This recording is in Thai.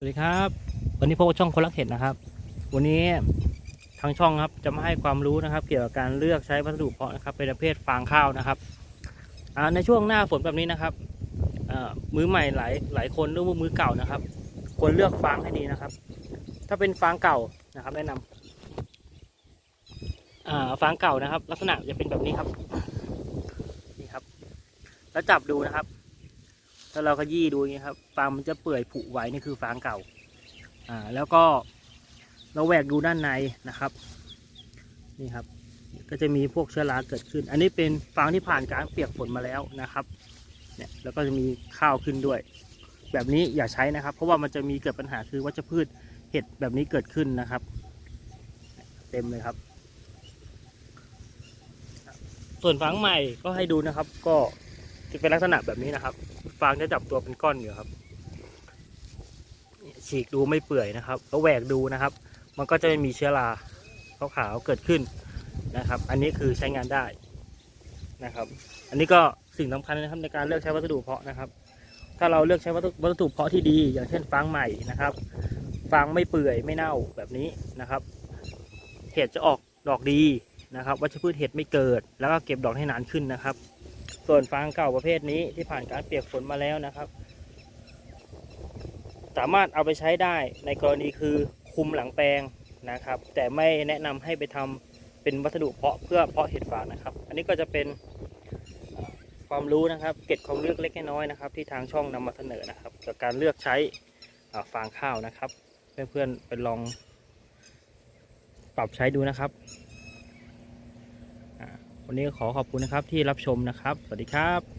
สวัสดีครับ วันนี้พบกับช่องคนรักเห็ดนะครับ วันนี้ทางช่องครับจะมาให้ความรู้นะครับ เกี่ยวกับการเลือกใช้วัสดุเพาะนะครับเป็นประเภทฟางข้าวนะครับในช่วงหน้าฝนแบบนี้นะครับมือใหม่หลายหลายคนหรือว่ามือเก่านะครับ ควรเลือกฟางให้ดีนะครับ ถ้าเป็นฟางเก่านะครับ แนะนำอ่าฟางเก่านะครับ ลักษณะจะเป็นแบบนี้ครับนี่ครับ แล้วจับดูนะครับ ถ้าเราขยี้ดูอย่างนี้ครับฟางมันจะเปื่อยผุไว้นี่คือฟางเก่าอ่าแล้วก็เราแหวกดูด้านในนะครับนี่ครับ ก็จะมีพวกเชื้อราเกิดขึ้น อันนี้เป็นฟางที่ผ่านการเปียกฝนมาแล้วนะครับเนี่ยแล้วก็จะมีข้าวขึ้นด้วย แบบนี้อย่าใช้นะครับ เพราะว่ามันจะมีเกิดปัญหาคือวัชพืชเห็ดแบบนี้เกิดขึ้นนะครับ เต็มเลยครับ ส่วนฟางใหม่ก็ให้ดูนะครับก็ จะเป็นลักษณะแบบนี้นะครับ ฟางจะจับตัวเป็นก้อนอยู่ครับฉีกดูไม่เปื่อยนะครับแล้วแหวกดูนะครับ มันก็จะไม่มีเชื้อราขาวๆเกิดขึ้นนะครับ อันนี้คือใช้งานได้นะครับ อันนี้ก็สิ่งสำคัญนะครับในการเลือกใช้วัสดุเพาะนะครับ ถ้าเราเลือกใช้วัสดุวัสดุเพาะที่ดี อย่างเช่นฟางใหม่นะครับฟางไม่เปื่อยไม่เน่าแบบนี้นะครับ เห็ดจะออกดอกดีนะครับ วัชพืชเห็ดไม่เกิด แล้วก็เก็บดอกให้นานขึ้นนะครับ ส่วนฟางเก่าประเภทนี้ที่ผ่านการเปียกฝนมาแล้วนะครับ สามารถเอาไปใช้ได้ในกรณีคือคุมหลังแปลงนะครับ แต่ไม่แนะนำให้ไปทำเป็นวัสดุเพาะเพื่อเพาะเห็ดฟางนะครับ อันนี้ก็จะเป็นความรู้นะครับ เก็บความรู้เล็กน้อยนะครับ ที่ทางช่องนำมาเสนอนะครับกับการเลือกใช้ฟางข้าวนะครับ เพื่อนๆไปลองปรับใช้ดูนะครับ วันนี้ขอขอบคุณนะครับที่รับชมนะครับ สวัสดีครับ